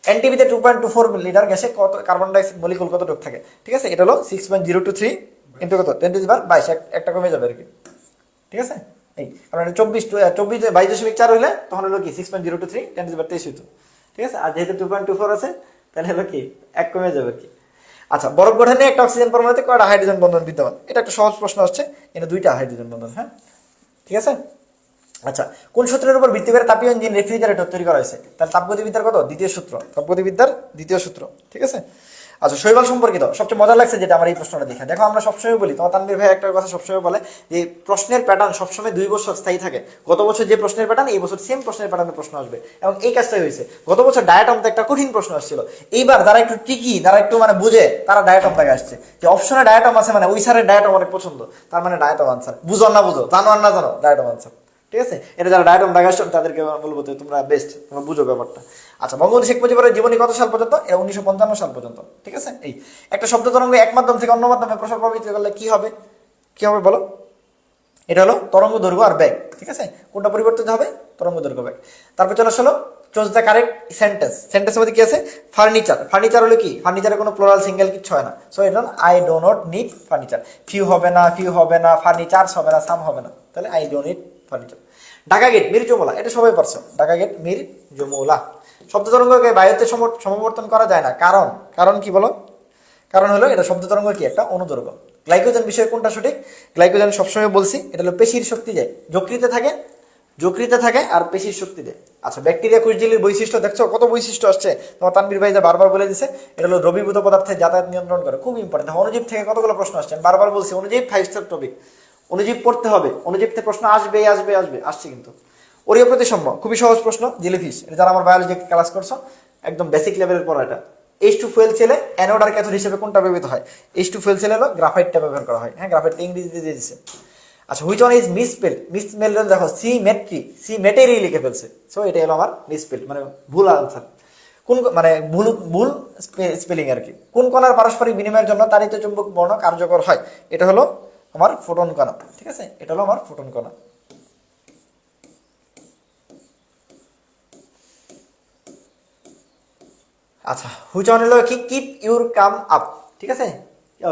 এনটিভিতে two point two four litre গ্যাসে কত কার্বন ডাইঅক্সাইড মলিকুল কতটুক থাকে? ঠিক আছে? এটা হলো six point zero two three into কত? টেন টু বাইশ এক- একটা কমে যাবে আর কি। ঠিক আছে? এই, কারণ এটা চব্বিশ চব্বিশ বাইশ দশমিক চার হলে তখন হলো কি? Six point zero two three ten to তেইশ হইতো। ঠিক আছে? আর যেহেতু টু পয়েন্ট টু ফোর আছে তাহলে হলো কি? এক কমে যাবে কি? আচ্ছা বরফ গঠনে একটা অক্সিজেন পরমাণুতে কয়টা হাইড্রোজেন বন্ধন বিদ্যমান? এটা একটা সহজ প্রশ্ন হচ্ছে এটা দুইটা হাইড্রোজেন বন্ধন হ্যাঁ? ঠিক আছে? আচ্ছা কোন সূত্রের উপর ভিত্তি করে তাপীয় ইঞ্জিন রেফ্রিজারেটর তৈরি করা হয়েছে? তাহলে তাপগতিবিদ্যার কত? দ্বিতীয় সূত্র, তাপগতিবিদ্যার দ্বিতীয় সূত্র, ঠিক আছে? আচ্ছা শৈবাল সম্পর্কিত সবচেয়ে মজা লাগছে যেটা আমার এই প্রশ্নটা দেখে। দেখো, আমরা সবসময় বলি, তোমার ভাই একটা কথা সবসময় বলে যে, প্রশ্নের প্যাটার্ন সবসময় দুই বছর স্থায়ী থাকে। গত বছর যে প্রশ্নের প্যাটার্ন এই বছর সেম প্রশ্নের প্যাটার্নের প্রশ্ন আসবে। এবং এই কাজটাই হয়েছে। গত বছর ডায়াটমতে একটা কঠিন প্রশ্ন আসছিল। এইবার যারা একটু টিকি যারা একটু মানে বুঝে, তারা ডায়াটম থেকে আসছে। যে অপশনে ডায়াটম আছে মানে ওই স্যারের ডায়াটম অনেক পছন্দ। তার মানে ডায়াটম আনসার বুঝো না বুঝো, জানো আর না জানো ডায়াটম আনসার ঠিক আছে? এটা যারা ডায়াটম আসছো তাদেরকে বলব যে তোমরা বেস্ট তোমরা বুঝো ব্যাপারটা। আচ্ছা বঙ্গবন্ধু শেখ মুজিবুরের জীবনী কত সাল পর্যন্ত? এটা উনিশশো পঞ্চান্ন সাল পর্যন্ত, ঠিক আছে? এই, একটা শব্দ তরঙ্গ এক মাধ্যম থেকে অন্য মাধ্যমে প্রসার প্রভাবিত করলে কি হবে? কি হবে বলো? এটা হলো তরঙ্গ দৈর্ঘ্য আর ব্যাগ ঠিক আছে? কোনটা পরিবর্তিত হবে? তরঙ্গ দৈর্ঘ্য ব্যাগ তারপর চলে আসলো চোজ দ্য কারেক্ট সেন্টেন্স সেন্টেন্সের মধ্যে কি আছে? ফার্নিচার ফার্নিচার হলো কি? ফার্নিচারে কোনো প্লোরাল সিঙ্গেল কিছু হয় না। সো এটা I do need furniture few হবে না ফিউ হবে না ফার্নিচার্স হবে না সাম হবে না। তাহলে I do need furniture. Dhaka gate, Mir Jumla এটা সবাই পারছ। ঢাকা গেট, মির জমোলা শব্দ তরঙ্গকে বায়ুতে সম- সমবর্তন করা যায় না। কারণ কারণ কি বলো? কারণ হলো, এটা শব্দ তরঙ্গ কি? একটা অনুদৈর্ঘ্য গ্লাইকোজেন বিষয়ে কোনটা সঠিক? গ্লাইকোজেন সবসময় বলছি, এটা হলো পেশির শক্তি দেয় যকৃতে থাকে যকৃতে থাকে আর পেশির শক্তি দেয় আচ্ছা ব্যাকটেরিয়া কুশজিলির বৈশিষ্ট্য, দেখছ? কত বৈশিষ্ট্য আসছে? তোমার তানবীর ভাই যে বারবার বলে দিছে, এটা হলো দ্রবীভূত পদার্থের যাতায়াত নিয়ন্ত্রণ করে। খুব ইম্পর্টেন্ট অনুজীব থেকে কতগুলো প্রশ্ন আসছে? বারবার বলছি, অনুজীব ফাইভ স্টার টপিক অনুজীব পড়তে হবে। অনুজীব থেকে প্রশ্ন আসবে আসবে আসবে আসছে কিন্তু। ওরিও প্রতিসম্য খুবই সহজ প্রশ্ন, জেলিফিশ। এটা যারা আমার বায়োলজি ক্লাস করছ, একদম বেসিক লেভেলের পড়া এটা। H two fuel cell anode আর ক্যাথোড হিসেবে কোনটা ব্যবহৃত হয়? এইচ টু ফুয়েল ছেলে হলো গ্রাফাইটটা ব্যবহার করা হয়। হ্যাঁ গ্রাফাইটটা ইংরেজিতে দিয়ে দিচ্ছে আচ্ছা which one is misspell misspell দেখো সি মেট্রি সিমেট্রি সিমেটেরি লিখে ফেলছে। সো এটাই হলো আমার মিসপেল মানে ভুল আনসার কোন মানে ভুল ভুল স্পেলিং আর কি। কোন কণার পারস্পরিক বিনিময়ের জন্য তারিত চুম্বক বর্ণ কার্যকর হয়? এটা হলো আমার ফোটন কণা, ঠিক আছে? এটা হলো আমার ফোটন কণা। আচ্ছা হুইচ ওয়ান হলো কি? কিপ ইউর কাম আপ ঠিক আছে?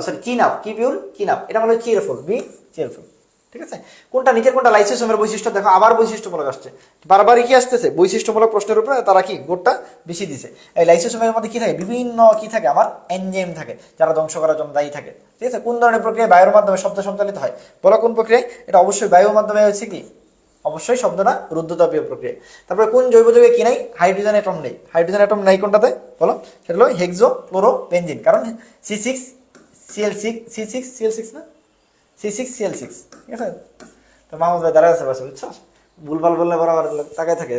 Sorry keen up keep your keen up এটা হলো চিয়ারফুল বি চিয়ারফুল ঠিক আছে? কোনটা নিচের, কোনটা লাইসোসোমের বৈশিষ্ট্য? দেখো, আবার বৈশিষ্ট্যমূলক আসছে। বারবারই কি আসতেছে? বৈশিষ্ট্যমূলক প্রশ্নের উপরে তারা কি? গোটটা বেশি দিছে। এই লাইসোসোমের মধ্যে কি থাকে? বিভিন্ন কি থাকে? আমার এনজেম থাকে, যারা ধ্বংস করার জন্য দায়ী থাকে। ঠিক আছে? কোন ধরনের প্রক্রিয়া বায়ুর মাধ্যমে শব্দ সঞ্চালিত হয়? বলো কোন প্রক্রিয়ায়? এটা অবশ্যই বায়ুর মাধ্যমে হচ্ছে কি? অবশ্যই শব্দটা রুদ্ধতাপীয় প্রক্রিয়া। তারপরে কোন জৈব যৌগে কি নাই? হাইড্রোজেন অ্যাটম নেই। হাইড্রোজেন অ্যাটম নাই কোনটাতে? বলো। সেটা হলো হেক্সো ক্লোরো বেঞ্জিন কারণ C six CL six C six CL six না? সি সিক্স সিএল সিক্স, ঠিক আছে? তো মাহমুদ ভাই দাঁড়ায় আছে পাশে, বুঝছ? ভুলভাল বললে বরাবর তাকায় থাকে।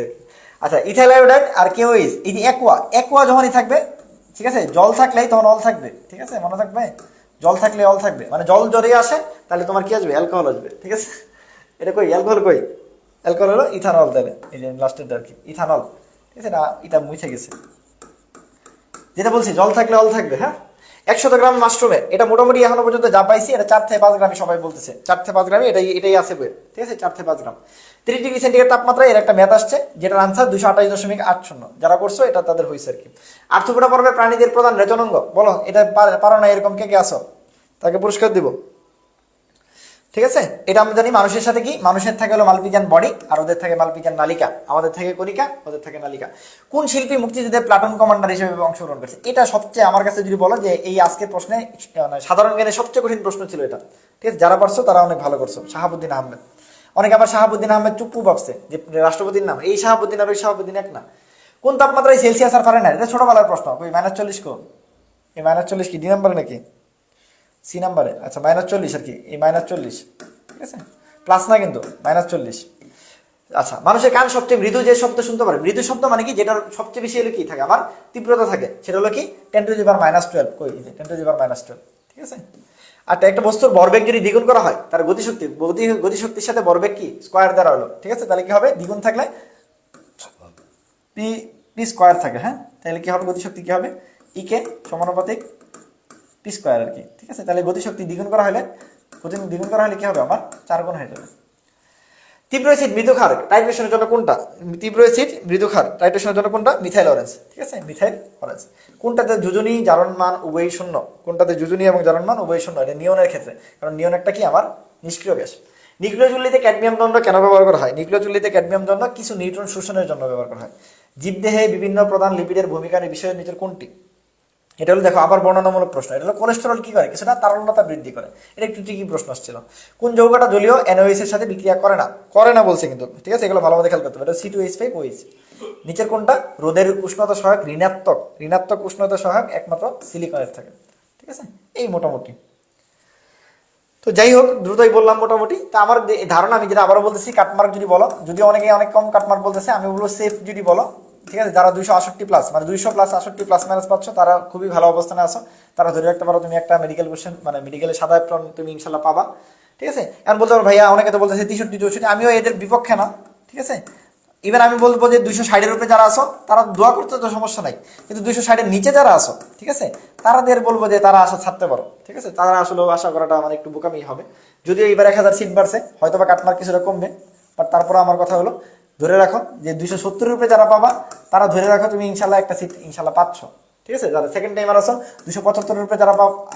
আচ্ছা ইথাইল আয়োডাইড আর কেওইস এই যে একোয়া একোয়া যখনই থাকবে, ঠিক আছে? জল থাকলেই তখন অল থাকবে, ঠিক আছে? মনে থাকবে? জল থাকলে অল থাকবে। মানে জল জড়িয়ে আসে, তাহলে তোমার কি আসবে? অ্যালকোহল আসবে, ঠিক আছে? এটা কই? অ্যালকোহল কই? অ্যালকোহল হলো ইথানল তাহলে এই যে লাস্টেরটা আর কি, ইথানল, ঠিক আছে? না এটা মুছে গেছে। যেটা বলছি, জল থাকলে অল থাকবে হ্যাঁ? একশত গ্রাম মাশরুমের এটা মোটামুটি এখনও পর্যন্ত যা পাইছি, এটা চার থেকে পাঁচ গ্রামই সবাই বলতেছে। চার থেকে পাঁচ গ্রামই এটাই এটাই আছে বইয়ের। ঠিক আছে? চার থেকে পাঁচ গ্রাম। ত্রিশ ডিগ্রি সেন্টিগ্রেড তাপমাত্রায় এর একটা ম্যাথ আসছে, যেটার আনসার দুশো আঠাশ দশমিক আট শূন্য। যারা করছ, এটা তাদের হয়েছে আর কি। আর্থপুরা পর্বে প্রাণীদের প্রধান রেচনাঙ্গ। বলো, এটা পারো না এরকম কে কে আসো তাকে পুরস্কার দিব। ঠিক আছে? এটা আমরা জানি মানুষের সাথে কি? মানুষের থাকে হলো মালপিজান বডি আর ওদের থাকে মালপিজান নালিকা। আমাদের থাকে কণিকা, ওদের থাকে নালিকা। কোন শিল্পী মুক্তিযুদ্ধে প্লাটুন কমান্ডার হিসেবে অংশগ্রহণ করছে? এটা সবচেয়ে আমার কাছে যদি বলো যে এই আজকের প্রশ্নে মানে সাধারণ জ্ঞানের সবচেয়ে কঠিন প্রশ্ন ছিল এটা। ঠিক আছে? যারা পারছ তারা অনেক ভালো করছ। শাহাবুদ্দিন আহমেদ। অনেকে আবার শাহাবুদ্দিন আহমেদ চুপ্পু ভাবছে যে রাষ্ট্রপতির নাম। এই শাহাবুদ্দিন আর ওই শাহাবুদ্দিন এক না। কোন তাপমাত্রায় সেলসিয়াস আর ফারেনহাইট? এটা ছোটবেলার প্রশ্ন। ওই মাইনাস চল্লিশ কোন এই মাইনাস চল্লিশ কি? ডি নাম্বার নাকি? সি নাম্বারে আচ্ছা মাইনাস চল্লিশ আর কি। এই মাইনাস চল্লিশ। ঠিক আছে? প্লাস না কিন্তু মাইনাস চল্লিশ। আচ্ছা মানুষের কান সবচেয়ে মৃদু যে শব্দ শুনতে পারে, মৃদু শব্দ মানে কি? যেটার সবচেয়ে বেশি হলো কি থাকে? আমার তীব্রতা থাকে। সেটা হলো কি? টেন টু জিবার মাইনাস টুয়েলভ কই? টেন টু জিবার মাইনাস টুয়েলভ ঠিক আছে? আর একটা বস্তুর ভরবেগ যদি দ্বিগুণ করা হয়, তার গতিশক্তি, গতি, গতিশক্তির সাথে ভরবেগ কি? স্কোয়ার দ্বারা হলো। ঠিক আছে? তাহলে কি হবে? দ্বিগুণ থাকলে পি পি স্কোয়ার থাকে হ্যাঁ? তাহলে কি হবে? গতিশক্তি কি হবে? ইকে সমানুপাতিক পি স্কোয়ার আর কি। ঠিক আছে? তাহলে গতিশক্তি দ্বিগুণ করা হলে গতি দ্বিগুণ করা হলে কি হবে? আমার চার গুণ হয়ে যাবে তীব্র অ্যাসিড মৃদুক্ষার টাইট্রেশনের জন্য কোনটা? তীব্র অ্যাসিড মৃদুক্ষার টাইট্রেশনের জন্য কোনটা? মিথাইল অরেঞ্জ ঠিক আছে? মিথাইল অরেঞ্জ কোনটাতে যুজনী জারণ মান উভয়ই শূন্য? কোনটাতে যুজনী এবং জারণ মান উভয়ই শূন্য? এটা নিয়নের ক্ষেত্রে। কারণ নিয়ন একটা কি? আমার নিষ্ক্রিয় গ্যাস। নিউক্লিয় চুল্লিতে ক্যাডমিয়াম দণ্ড কেন ব্যবহার করা হয়? নিউক্লিয় চুল্লিতে ক্যাডমিয়াম দণ্ড কিছু নিউট্রন শোষণের জন্য ব্যবহার করা হয়। জীবদেহে বিভিন্ন প্রধান লিপিডের ভূমিকার বিষয়ে নিচের কোনটি? এটা হলো দেখো, আবার বর্ণনামূলক প্রশ্ন। এটা হলো কোলেস্টেরল কি করে? কিছুটা তারল্যতা বৃদ্ধি করে। এটা একটু ঠিকই প্রশ্ন আসছিল। কোন যৌগটা জলীয় এনওএইচ এর সাথে বিক্রিয়া করে না? করে না বলছে কিন্তু। ঠিক আছে, এগুলো ভালো মতো খেয়াল করতে হবে। এটা C two H five OH নিচের কোনটা? রোদের উষ্ণতা সহায়ক, ঋণাত্মক। ঋণাত্মক উষ্ণতা সহায়ক একমাত্র সিলিকনের থাকে। ঠিক আছে? এই মোটামুটি। তো যাই হোক, দ্রুতই বললাম মোটামুটি। তা আমার ধারণা আমি যেটা আবারও বলতেছি, কাটমার্ক যদি বলো, যদি অনেকে অনেক কম কাটমার্ক বলতেছে, আমি বলব সেফ যদি বলো। ঠিক আছে, যারা দুইশো আষট্টি প্লাস মানে দুইশো প্লাস আষট্টি প্লাস মাইনাস পাচ্ছ, তারা খুবই ভালো অবস্থানে আছো। তারা ধরে রাখতে পারো, তুমি একটা মেডিকেল কোশ্চেন মানে মেডিকেলের সাদা অ্যাপ্রন তুমি ইনশাল্লাহ পাবা। ঠিক আছে? এখন বলতে পারো, ভাইয়া, অনেকে তো বলতেছে তেষট্টি, চৌষট্টি, আমিও এদের বিপক্ষে না। ঠিক আছে? এবার আমি বলব যে দুইশো ষাটের উপরে যারা আসো তারা দোয়া করতে তো সমস্যা নাই। কিন্তু দুইশো ষাটের নিচে যারা আসো ঠিক আছে? তারাদের বলব যে তারা আশা ছাড়তে পারো। ঠিক আছে? তারা আসলে আশা করাটা আমার একটু বোকামি হবে। যদিও এবার এক হাজার সিট বাড়ছে হয়তো বা কাটমার কিছুটা কমবে বাট তারপরে আমার কথা হলো ধরে রাখো যে দুইশো সত্তর উপরে যারা পাবা, তারা ধরে রাখো তুমি ইনশাল্লাহ একটা সিট ইনশাল্লাহ পাচ্ছ। ঠিক আছে? যারা সেকেন্ড টাইমার আসো দুশো পঁচাত্তর উপরে যারা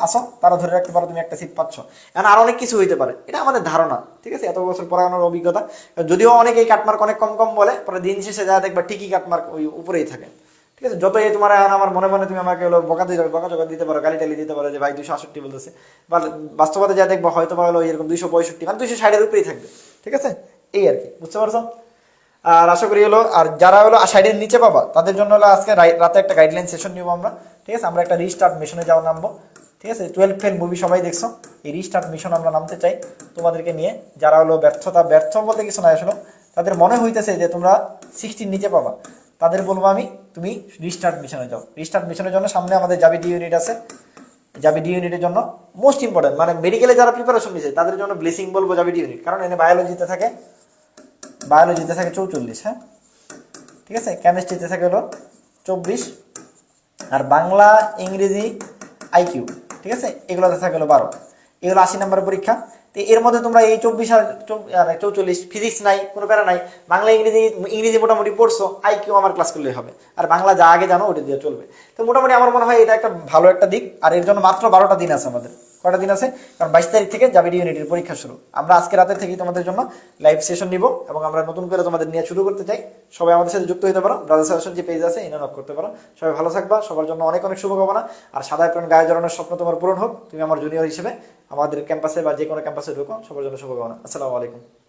আসো তারা ধরে রাখতে পারো তুমি একটা সিট পাচ্ছ। এখন আর অনেক কিছু হইতে পারে। এটা আমাদের ধারণা। ঠিক আছে? এত বছর পড়ানোর অভিজ্ঞতা। যদিও অনেকে এই কাটমার্ক অনেক কম কম বলে, পরে দিন শেষে যা দেখবা ঠিকই কাটমার্ক ওই উপরেই থাকে। ঠিক আছে? যতই তোমার এখন আমার মনে মনে তুমি আমাকে হলো বকা দিয়ে বকা জগা দিতে পারো, গালি টালি দিতে পারো যে, ভাই দুশো আষট্টি বলতেছে। বা বাস্তবতা যা দেখব হয়তো বা হলো এরকম দুইশো পঁয়ষট্টি মানে দুইশো ষাটের উপরেই থাকবে। ঠিক আছে? এই আর কি। বুঝতে পারছ? আর আশা করি হলো, আর যারা হলো সাইডের নিচে পাবা তাদের জন্য হলো আজকে রাতে একটা গাইডলাইন সেশন নিব আমরা। ঠিক আছে? আমরা একটা রিস্টার্ট মিশনে যাওয়া নামবো। ঠিক আছে? টুয়েলভ ফেল মুভি সবাই দেখছ। এই রিস্টার্ট মিশন আমরা নামতে চাই তোমাদেরকে নিয়ে। যারা হলো ব্যর্থতা, ব্যর্থ বলতে কিছু না আসলে তাদের মনে হইতেছে যে তোমরা সিক্সটির নিচে পাবা। তাদের বলব আমি, তুমি রিস্টার্ট মিশনে যাও। রিস্টার্ট মিশনের জন্য সামনে আমাদের জাবি ডি ইউনিট আছে। জাবি ডি ইউনিটের জন্য মোস্ট ইম্পর্টেন্ট মানে মেডিকেলে যারা প্রিপারেশন নিচ্ছে তাদের জন্য ব্লেসিং বলব জাবি ডি ইউনিট কারণ এনে বায়োলজিতে থাকে। বায়োলজিতে থাকে চৌচল্লিশ হ্যাঁ? ঠিক আছে? কেমিস্ট্রিতে থাকে হলো চব্বিশ। আর বাংলা, ইংরেজি আইকিউ ঠিক আছে? এগুলোতে থাকে হলো বারো। এগুলো আশি নম্বরের পরীক্ষা। তো এর মধ্যে তোমরা এই চব্বিশ আর চৌচল্লিশ, ফিজিক্স নাই, কোনো প্যারা নাই, বাংলা, ইংরেজি ইংরেজি মোটামুটি পড়ছো আইকিউ আমার ক্লাস করলেই হবে। আর বাংলা যা আগে জানো, ওটা দিয়ে চলবে। তো মোটামুটি আমার মনে হয় এটা একটা ভালো একটা দিক, আর এর জন্য মাত্র বারোটা দিন আছে আমাদের। কয়টা দিন আছে? কারণ বাইশ তারিখ থেকে জাবিডি ইউনিটের পরীক্ষা শুরু। আমরা আজকে রাতের থেকেই তোমাদের জন্য লাইভ সেশন নিব এবং আমরা নতুন করে তোমাদের নিয়ে শুরু করতে চাই। সবাই আমাদের সাথে যুক্ত হতে পারো। ব্রাদার সাজেশন যে পেজ আছে এনে নক করতে পারো। সবাই ভালো থাকবা। সবার জন্য অনেক অনেক শুভকামনা। আর সাদা প্রাণ গায়ে জড়ানোর স্বপ্ন তোমার পূরণ হোক। তুমি আমার জুনিয়র হিসেবে আমাদের ক্যাম্পাসে বা যে কোনো ক্যাম্পাসে ঢুকো। সবার জন্য শুভকামনা। আসসালামু আলাইকুম।